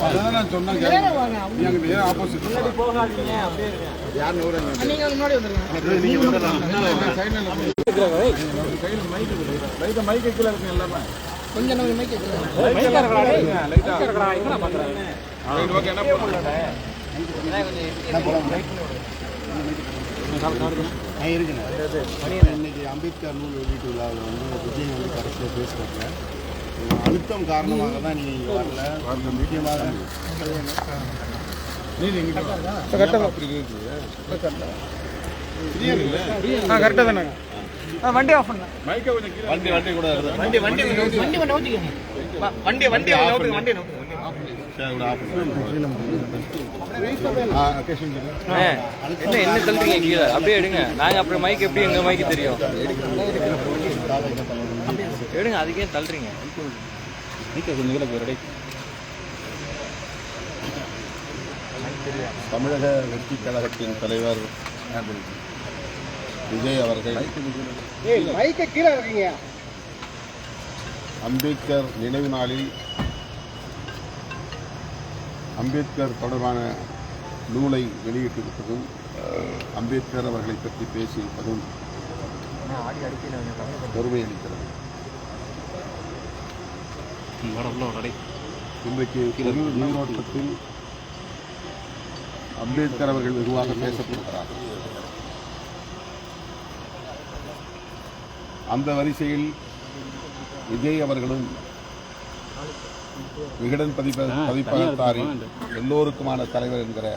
அதான் நான் லைட்டா ஓகே, என்ன போடலாம்? இன்னைக்கு அம்பேத்கர் நூல் வெளியீட்டு விழாவில் வந்து விஜய் வந்து கடைசியில் பேசுகிறாங்க அழுத்தம் காரணமாக தான் நீங்கள் இங்கே வரல வரல. முக்கியமாக? கரெக்டாக தானே வண்டி ஆஃப் கீழே வண்டி வண்டி கூட வண்டி வண்டி வண்டி வண்டி வண்டி நோட்டுங்க வண்டி என்ன என்ன தள்ளுறீங்க கீழே அப்படியே எடுங்க நாங்க அப்புறம் மைக் எப்படி எங்க மைக்கு தெரியும் எடுங்க அதுக்கே தள்ளுறீங்க தமிழக வெற்றி கழகத்தின் தலைவர் விஜய் அவர்கள் இருக்கீங்க அம்பேத்கர் நினைவு நாளில் அம்பேத்கர் தொடர்பான நூலை வெளியிட்டிருப்பதும் அம்பேத்கர் அவர்களை பற்றி பேசியிருப்பதும் பெருமை அளிக்கிறது. இன்றைக்கு பொது நீரோட்டத்தில் அம்பேத்கர் அவர்கள் வெகுவாக பேசப்படுகிறார் அந்த வரிசையில் விஜய் அவர்களும் விகடன் பதிப்ப பதிப்பகத்தாரின் எல்லோருக்குமான தலைவர் என்கிற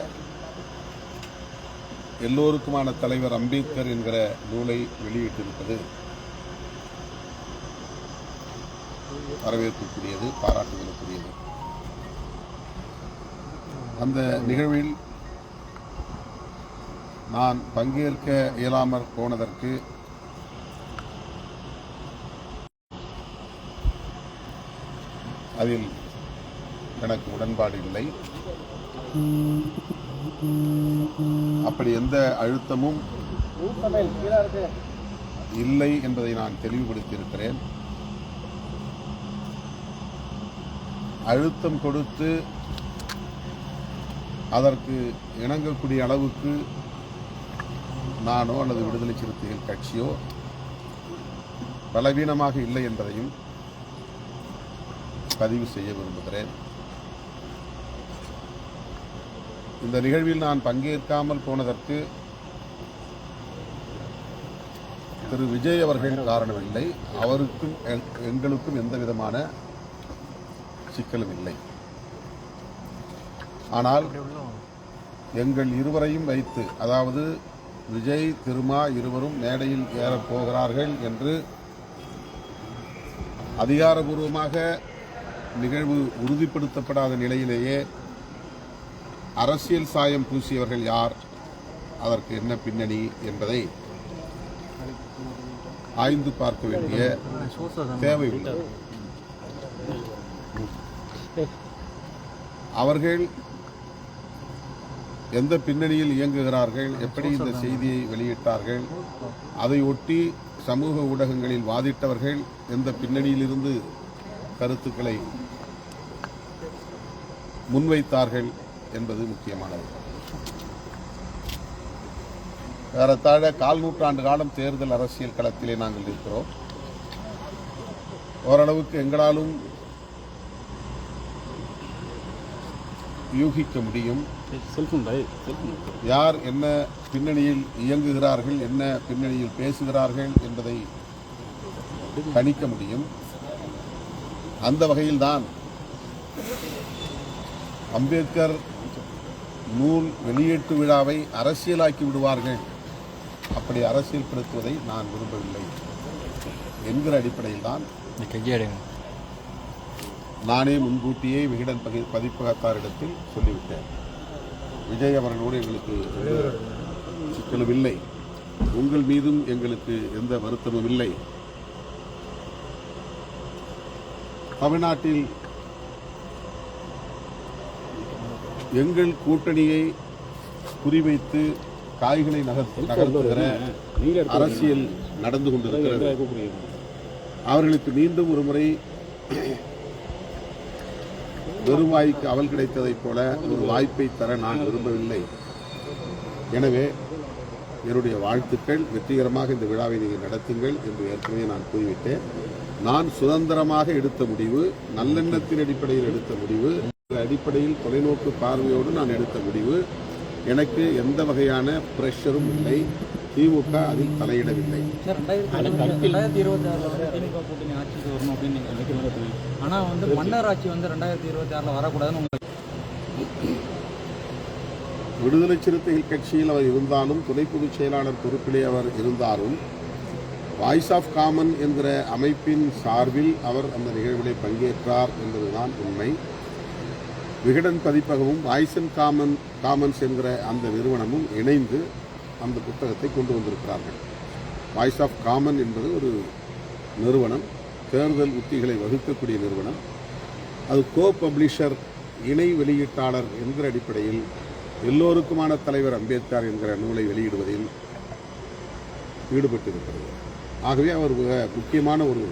எல்லோருக்குமான தலைவர் அம்பேத்கர் என்கிற நூலை வெளியிட்டிருப்பது வரவேற்புக்குரியது பாராட்டுதலுக்குரியது. அந்த நிகழ்வில் நான் பங்கேற்க இயலாமற் போனதற்கு அதில் எனக்கு உடன்பாடு இல்லை. அப்படி எந்த அழுத்தமும் இல்லை என்பதை நான் தெளிவுபடுத்தியிருக்கிறேன். அழுத்தம் கொடுத்து அதற்கு இணங்கக்கூடிய அளவுக்கு நானோ அல்லது விடுதலை சிறுத்தைகள் கட்சியோ பலவீனமாக இல்லை என்பதையும் பதிவு செய்ய விரும்புகிறேன். இந்த நிகழ்வில் நான் பங்கேற்காமல் போனதற்கு திரு விஜய் அவர்கள் காரணமில்லை. அவருக்கும் எங்- எங்களுக்கும் எந்த விதமான சிக்கலும் இல்லை. ஆனால் எங்கள் இருவரையும் வைத்து அதாவது விஜய் திருமா இருவரும் மேடையில் ஏறப் போகிறார்கள் என்று அதிகாரபூர்வமாக நிகழ்வு உறுதிப்படுத்தப்படாத நிலையிலேயே அரசியல் சாயம் பூசியவர்கள் யார்? அதற்கு என்ன பின்னணி என்பதை ஆய்ந்து பார்க்க வேண்டிய தேவை அவர்கள் எந்த பின்னணியில் இயங்குகிறார்கள்? எப்படி இந்த செய்தியை வெளியிட்டார்கள்? அதை ஒட்டி சமூக ஊடகங்களில் வாதிட்டவர்கள் எந்த பின்னணியிலிருந்து கருத்துக்களை முன்வைத்தார்கள் என்பது முக்கியமானது. ஏறத்தாழ கால் நூற்றாண்டு காலம் தேர்தல் அரசியல் களத்திலே நாங்கள் இருக்கிறோம் ஓரளவுக்கு எங்களாலும் யூகிக்க முடியும். யார் என்ன பின்னணியில் இயங்குகிறார்கள் என்ன பின்னணியில் பேசுகிறார்கள் என்பதை கணிக்க முடியும். அந்த வகையில்தான் அம்பேத்கர் நூல் வெளியீட்டு விழாவை அரசியலாக்கி விடுவார்கள். அப்படி அரசியல்படுத்துவதை நான் விரும்பவில்லை என்கிற அடிப்படையில் தான் நானே முன்கூட்டியே விகடன் பதி பதிப்பகத்தாரிடத்தில் சொல்லிவிட்டேன். விஜய் அவர்களோடு எங்களுக்கு சிக்கலும் இல்லை. உங்கள் மீதும் எங்களுக்கு எந்த வருத்தமும் இல்லை. தமிழ்நாட்டில் எங்கள் கூட்டணியை குறிவைத்து காய்களை நகர்த்து நகர்த்துகிற அரசியல் நடந்து கொண்டிருக்கிறது. அவர்களுக்கு மீண்டும் ஒரு முறை வெறுவாய்க்கு அவல் கிடைத்ததைப் போல ஒரு வாய்ப்பை தர நான் விரும்பவில்லை. எனவே என்னுடைய வாழ்த்துக்கள். வெற்றிகரமாக இந்த விழாவை நீங்கள் நடத்துங்கள் என்று ஏற்கனவே நான் கூறிவிட்டேன். நான் சுதந்திரமாக எடுத்த முடிவு நல்லெண்ணத்தின் அடிப்படையில் எடுத்த முடிவு அடிப்படையில் தொலைநோக்கு பார்வையோடு நான் எடுத்த முடிவு. எனக்கு எந்த வகையான பிரஷரும் இல்லை. திமுக அதில் தலையிடவில்லை. சார் ரெண்டாயிரத்தி இருபத்தி ஆறில் வந்து திமுக கூட்டணி ஆட்சிக்கு வரணும் அப்படின்னு நீங்கள் நினைக்கிறீங்க ஆனால் வந்து மன்னர் ஆட்சி வந்து ரெண்டாயிரத்தி இருபத்தி ஆறில் வரக்கூடாதுன்னு உங்களுக்கு விடுதலை சிறுத்தைகள் கட்சியில் அவர் இருந்தாலும் துணை பொதுச் செயலாளர் பொறுப்பிலே அவர் இருந்தாலும் வாய்ஸ் ஆஃப் காமன் என்கிற அமைப்பின் சார்பில் அவர் அந்த நிகழ்விலே பங்கேற்றார் என்பதுதான் உண்மை. விகடன் பதிப்பகமும் வாய்ஸ் அண்ட் காமன் காமன்ஸ் என்கிற அந்த நிறுவனமும் இணைந்து அந்த புத்தகத்தை கொண்டு வந்திருக்கிறார்கள். வாய்ஸ் ஆஃப் காமன் என்பது ஒரு நிறுவனம் தேர்தல் உத்திகளை வகுக்கக்கூடிய நிறுவனம். அது கோ பப்ளிஷர் இணை வெளியீட்டாளர் என்கிற அடிப்படையில் எல்லோருக்குமான தலைவர் அம்பேத்கர் என்கிற நூலை வெளியிடுவதில் ஈடுபட்டிருக்கிறது. ஆகவே அவர் மிக முக்கியமான ஒரு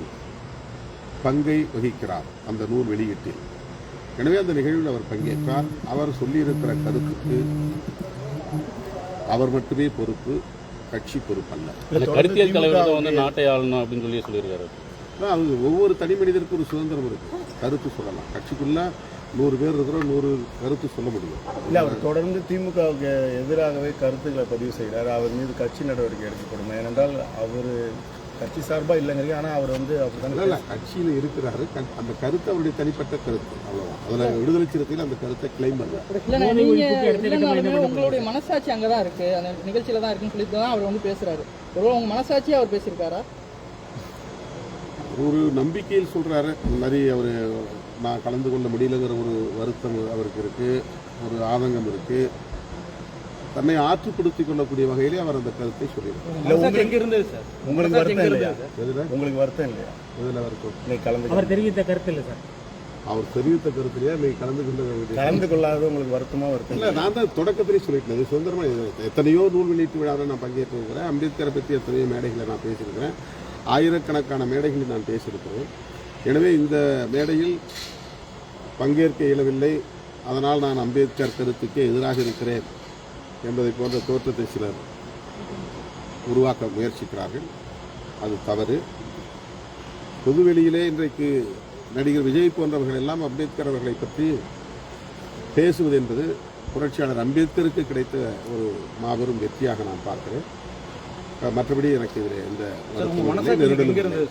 பங்கை வகிக்கிறார் அந்த நூல் வெளியீட்டில். எனவே அந்த நிகழ்வில் அவர் பங்கேற்றார். அவர் சொல்லியிருக்கிற கருத்துக்கு அவர் மட்டுமே பொறுப்பு கட்சி பொறுப்பல்ல கருத்தியல் தலைவர் வந்து நாட்டை ஆளணும் அப்படின்னு சொல்லி சொல்லியிருக்காரு. அது ஒவ்வொரு தனி மனிதருக்கும் ஒரு சுதந்திரம் இருக்கு. கருத்து சொல்லலாம். கட்சிக்குள்ள நூறு பேர் இருக்கிறோம் நூறு கருத்து சொல்ல முடியும். இல்ல அவர் தொடர்ந்து திமுகவுக்கு எதிராகவே கருத்துக்களை பதிவு செய்கிறார் அவர் மீது கட்சி நடவடிக்கை எடுக்கப்படும். ஏனென்றால் அவர் கட்சி சார்பா இல்லைங்கிறீங்க ஆனா அவர் வந்து அப்படிதான் இல்ல கட்சியில் இருக்கிறாரு. அந்த கருத்து அவருடைய தனிப்பட்ட கருத்து அவ்வளவுதான். அதுல விடுதலை சிறுத்தையில் அந்த கருத்தை கிளைம் இல்லைனாலுமே உங்களுடைய மனசாட்சி அங்கதான் இருக்கு. அந்த நிகழ்ச்சியில தான் இருக்குன்னு சொல்லிட்டு தான் அவர் வந்து பேசுறாரு. ஒருவேளை உங்க மனசாட்சியே அவர் பேசியிருக்காரா? ஒரு நம்பிக்கையில் சொல்றாரு. இந்த மாதிரி அவர் நான் கலந்து கொள்ள முடியலங்கிற ஒரு வருத்தம் அவருக்கு இருக்கு. ஒரு ஆதங்கம் இருக்கு. தன்னை ஆற்றுப்படுத்திக் கொள்ளக்கூடிய வகையிலே அவர் அந்த கருத்தை சொல்லியிருக்கார். இல்ல உங்களுக்கு எங்க இருந்தது சார்? உங்களுக்கு வருத்தம் இல்லையா? எதுல? உங்களுக்கு வருத்தம் இல்லையா? எதுல வருத்தம் இன்னைக்கு கலந்து அவர் தெரிவித்த கருத்து இல்லை சார். அவர் தெரிவித்த கருத்திலேயே கலந்து வேண்டிய கலந்து கொள்ளாத உங்களுக்கு வருத்தமா வருத்தம்? இல்ல நான் தான் தொடக்கத்திலே சொல்லிட்டேன். இது சுதந்திரமா இது எத்தனையோ நூல் வெளியீட்டு விழாவில் நான் பங்கேற்றிருக்கிறேன் அம்பேத்கரை பற்றி எத்தனையோ மேடைகளை நான் பேசியிருக்கிறேன். ஆயிரக்கணக்கான மேடைகளில் நான் பேசியிருக்கிறேன். எனவே இந்த மேடையில் பங்கேற்க இயலவில்லை. அதனால் நான் அம்பேத்கர் கருத்துக்கே எதிராக இருக்கிறேன் என்பதை போன்ற தோற்றத்தை சிலர் உருவாக்க முயற்சிக்கிறார்கள். அது தவறு. பொதுவெளியிலே இன்றைக்கு நடிகர் விஜய் போன்றவர்கள் எல்லாம் அம்பேத்கர் அவர்களை பற்றி பேசுவது என்பது புரட்சியாளர் அம்பேத்கருக்கு கிடைத்த ஒரு மாபெரும் வெற்றியாக நான் பார்க்கிறேன். மற்றபடி எனக்கு இதில் எந்த இல்லை, மனசாட்சி நெருடலும்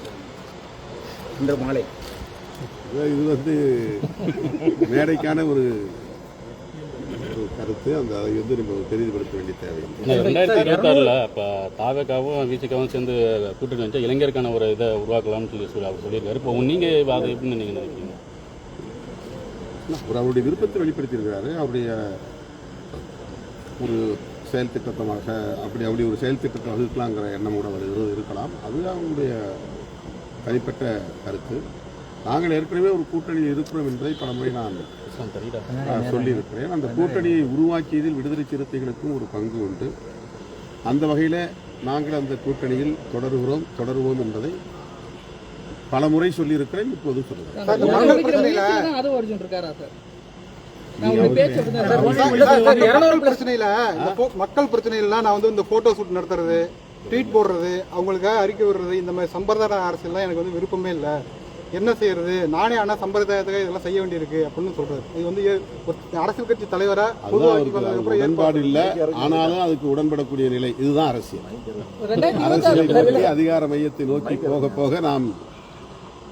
இந்த மாலை. இது- இது வந்து மேடைக்கான ஒரு கருத்து. அந்த அதை வந்து நம்ம பெரிதுபடுத்த வேண்டிய தேவையில்லை ரெண்டாயிரத்தி இருபத்தாறுல இப்போ தாவக்காவும் விசிகாவும் சேர்ந்து கூட்டணி வச்சா இளைஞருக்கான ஒரு இதை உருவாக்கலாம்னு சொல்லி சொல்லி அவர் சொல்லியிருக்காரு. இப்போ நீங்க அதை எப்படின்னு நீங்க நினைக்கிறீங்க? அவர் அவருடைய விருப்பத்தை வெளிப்படுத்தியிருக்கிறாரு. அவருடைய ஒரு செயல் திட்டத்தமாக அப்படி அப்படி ஒரு செயல் திட்டத்தை வகுக்கலாங்கிற எண்ணம் கூட இரு- இருக்கலாம் அது அவங்களுடைய தனிப்பட்ட கருத்து நாங்கள் ஏற்கனவே ஒரு கூட்டணியில் இருக்கிறோம் என்பதை பல முறை நான் நான் சொல்லியிருக்கிறேன் அந்த கூட்டணியை உருவாக்கியதில் விடுதலை சிறுத்தைகளுக்கும் ஒரு பங்கு உண்டு அந்த வகையில் நாங்கள் அந்த கூட்டணியில் தொடருகிறோம் தொடருவோம் என்பதை பல முறை சொல்லியிருக்கிறேன் இப்போது சொல்லுகிறேன் பிரச்சனையில மக்கள் பிரச்சனையில நான் வந்து இந்த போட்டோ ஷூட் நடத்துறது ட்வீட் போடுறது அவங்களுக்காக அறிக்கை விடுறது இந்த மாதிரி சம்பிரதாய அரசியல்லாம் எனக்கு வந்து விருப்பமே இல்லை. என்ன செய்யறது? நானே ஆனா சம்பிரதாயத்துக்காக இதெல்லாம் செய்ய வேண்டியிருக்கு அப்படின்னு சொல்றாரு இது வந்து அரசியல் கட்சி தலைவரா உடன்பாடு இல்லை. ஏற்பாடு ஆனாலும் அதுக்கு உடன்படக்கூடிய நிலை. இதுதான் அரசியல். அரசியலை அதிகார மையத்தை நோக்கி போக போக நாம்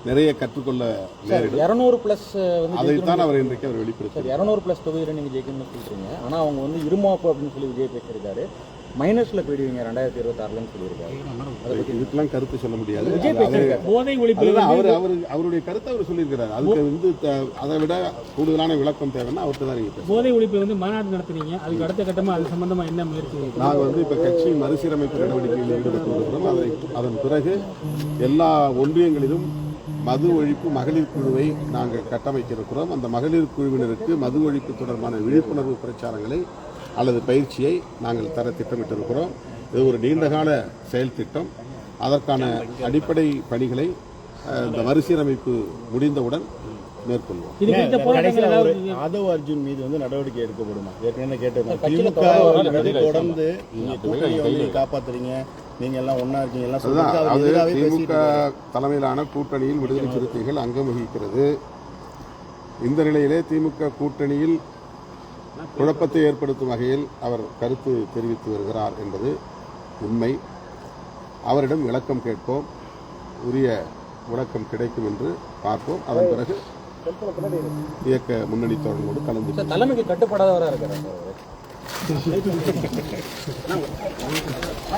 நிறைய கற்றுக்கொள்ள நேரிடும் இரநூறு பிளஸ் வந்து அதைத்தான் அவர் இன்றைக்கு அவர் வெளிப்படுத்தி இரநூறு பிளஸ் தொகுதியில் நீங்க ஜெயிக்கணும்னு சொல்றீங்க. ஆனா அவங்க வந்து இருமாப்பு அப்படின்னு சொல்லி விஜய் பேசியிருக்காரு. மைனஸ்ல போயிடுவீங்க ரெண்டாயிரத்தி இருபத்தி ஆறுலன்னு சொல்லியிருக்காரு. இதுக்கெல்லாம் கருத்து சொல்ல முடியாது. விஜய் போதை ஒழிப்பு அவர் அவர் அவருடைய கருத்தை அவர் சொல்லியிருக்கிறார். அதுக்கு வந்து அதை விட கூடுதலான விளக்கம் தேவைன்னா அவர்கிட்ட தான். போதை ஒழிப்பு வந்து மாநாடு நடத்துறீங்க. அதுக்கு அடுத்த கட்டமா அது சம்பந்தமா என்ன முயற்சி நாங்கள் வந்து இப்போ கட்சி மறுசீரமைப்பு நடவடிக்கைகளில் ஈடுபட்டு வருகிறோம் அதை அதன் பிறகு எல்லா ஒன்றியங்களிலும் மது ஒழிப்பு மகளிர் குழுவை நாங்கள் கட்டமைக்க இருக்கிறோம் அந்த மகளிர் குழுவினருக்கு மது ஒழிப்பு தொடர்பான விழிப்புணர்வு பிரச்சாரங்களை அல்லது பயிற்சியை நாங்கள் தர திட்டமிட்டிருக்கிறோம். இது ஒரு நீண்டகால செயல் திட்டம். அதற்கான அடிப்படை பணிகளை இந்த மறுசீரமைப்பு முடிந்தவுடன் மேற்கொள்வோம். ஆதவ் அர்ஜுன் மீது வந்து நடவடிக்கை எடுக்கப்படுமா? ஏற்கனவே திமுக வந்து தொடர்ந்து நீங்க காப்பாத்துறீங்க. நீங்க எல்லாம் ஒண்ணா இருக்கீங்க. எல்லாம் திமுக. தலைமையிலான கூட்டணியில் விடுதலை சிறுத்தைகள் அங்கம் வகிக்கிறது இந்த நிலையிலே திமுக கூட்டணியில் குழப்பத்தை ஏற்படுத்தும் வகையில் அவர் கருத்து தெரிவித்து வருகிறார் என்பது உண்மை. அவரிடம் விளக்கம் கேட்போம். உரிய விளக்கம் கிடைக்கும் என்று பார்ப்போம். அதன் பிறகு இயக்க முன்னணி தோழர்களோடு கலந்து தலைமைக்கு கட்டுப்படாதவராக இருக்கிறார்